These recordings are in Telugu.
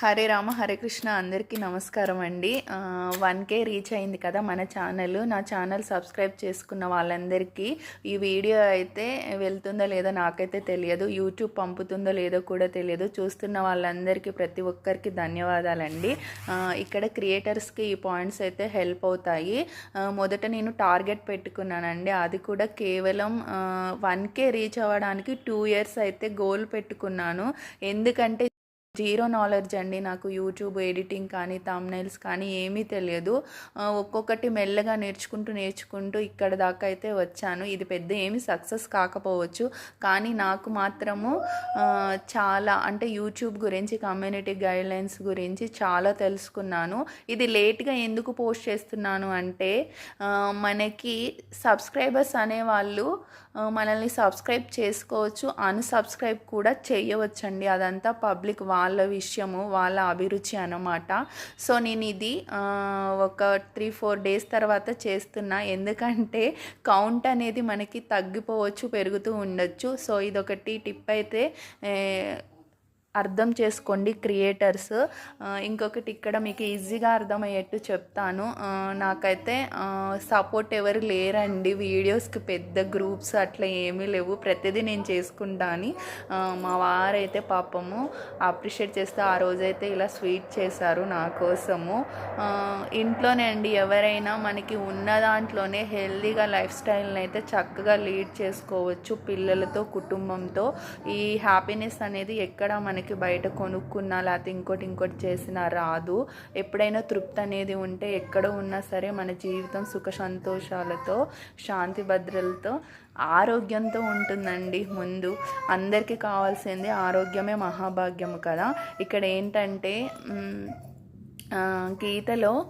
హరే రామ హరే కృష్ణ అందరికీ నమస్కారం అండి. వన్ కే రీచ్ అయింది కదా మన ఛానల్. నా ఛానల్ సబ్స్క్రైబ్ చేసుకున్న వాళ్ళందరికీ ఈ వీడియో అయితే వెళ్తుందో లేదో నాకైతే తెలియదు. యూట్యూబ్ పంపుతుందో లేదో కూడా తెలియదు. చూస్తున్న వాళ్ళందరికీ ప్రతి ఒక్కరికి ధన్యవాదాలండి. ఇక్కడ క్రియేటర్స్కి ఈ పాయింట్స్ అయితే హెల్ప్ అవుతాయి. మొదట నేను టార్గెట్ పెట్టుకున్నానండి. అది కూడా కేవలం వన్ కే రీచ్ అవ్వడానికి టూ ఇయర్స్ అయితే గోల్ పెట్టుకున్నాను. ఎందుకంటే జీరో నాలెడ్జ్ అండి నాకు యూట్యూబ్ ఎడిటింగ్ కానీ తమ్నైల్స్ కానీ ఏమీ తెలియదు. ఒక్కొక్కటి మెల్లగా నేర్చుకుంటూ నేర్చుకుంటూ ఇక్కడ దాకా అయితే వచ్చాను. ఇది పెద్ద ఏమి సక్సెస్ కాకపోవచ్చు. కానీ నాకు మాత్రము చాలా అంటే యూట్యూబ్ గురించి కమ్యూనిటీ గైడ్లైన్స్ గురించి చాలా తెలుసుకున్నాను. ఇది లేట్గా ఎందుకు పోస్ట్ చేస్తున్నాను అంటే మనకి సబ్స్క్రైబర్స్ అనేవాళ్ళు మనల్ని సబ్స్క్రైబ్ చేసుకోవచ్చు అన్సబ్స్క్రైబ్ కూడా చేయవచ్చండి. అదంతా పబ్లిక్ వాళ్ళ విషయము వాళ్ళ అభిరుచి అన్నమాట. సో నేను ఇది ఒక త్రీ ఫోర్ డేస్ తర్వాత చేస్తున్నా. ఎందుకంటే కౌంట్ అనేది మనకి తగ్గిపోవచ్చు పెరుగుతూ ఉండొచ్చు. సో ఇదొకటి టిప్ అయితే అర్థం చేసుకోండి క్రియేటర్స్. ఇంకొకటి ఇక్కడ మీకు ఈజీగా అర్థమయ్యేట్టు చెప్తాను. నాకైతే సపోర్ట్ ఎవరు లేరండి. వీడియోస్కి పెద్ద గ్రూప్స్ అట్లా ఏమీ లేవు. ప్రతిదీ నేను చేసుకుంటా అని మా వారైతే పాపము అప్రిషియేట్ చేస్తే ఆ రోజైతే ఇలా స్వీట్ చేశారు నా కోసము. ఇంట్లోనే అండి ఎవరైనా మనకి ఉన్న దాంట్లోనే హెల్దీగా లైఫ్ స్టైల్ని అయితే చక్కగా లీడ్ చేసుకోవచ్చు పిల్లలతో కుటుంబంతో. ఈ హ్యాపీనెస్ అనేది ఎక్కడ మనకి బయట కొనుక్కున్నా లేకపోతే ఇంకోటి ఇంకోటి చేసినా రాదు. ఎప్పుడైనా తృప్తి అనేది ఉంటే ఎక్కడ ఉన్నా సరే మన జీవితం సుఖ సంతోషాలతో శాంతి భద్రలతో ఆరోగ్యంతో ఉంటుందండి ముందు. అందరికీ కావాల్సింది ఆరోగ్యమే మహాభాగ్యము కదా. ఇక్కడ ఏంటంటే గీతలో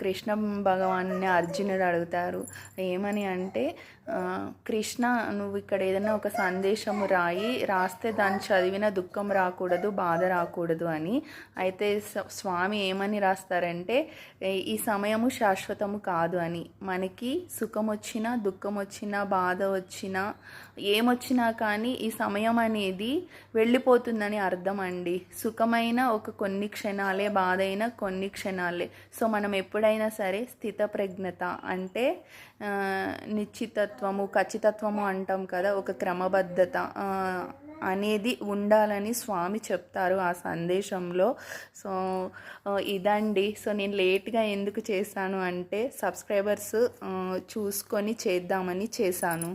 కృష్ణ భగవాన్ని అర్జునుడు అడుగుతారు. ఏమని అంటే కృష్ణ నువ్వు ఇక్కడ ఏదైనా ఒక సందేశం రాయి రాస్తే దాన్ని చదివిన దుఃఖం రాకూడదు బాధ రాకూడదు అని. అయితే స్వామి ఏమని రాస్తారంటే ఈ సమయము శాశ్వతము కాదు అని. మనకి సుఖం వచ్చినా దుఃఖం వచ్చినా బాధ వచ్చినా ఏమొచ్చినా కానీ ఈ సమయం అనేది వెళ్ళిపోతుందని అర్థం అండి. సుఖమైన ఒక కొన్ని క్షణాలే బాధ అయినా కొన్ని క్షణాలే. సో మనం ఎప్పుడైనా సరే స్థితప్రజ్ఞత అంటే నిశ్చితత్వము ఖచ్చితత్వము అంటాం కదా ఒక క్రమబద్ధత అనేది ఉండాలని స్వామి చెప్తారు ఆ సందేశంలో. సో ఇదండి. సో నేను లేట్గా ఎందుకు చేశాను అంటే సబ్స్క్రైబర్స్ చూసుకొని చేద్దామని చేశాను.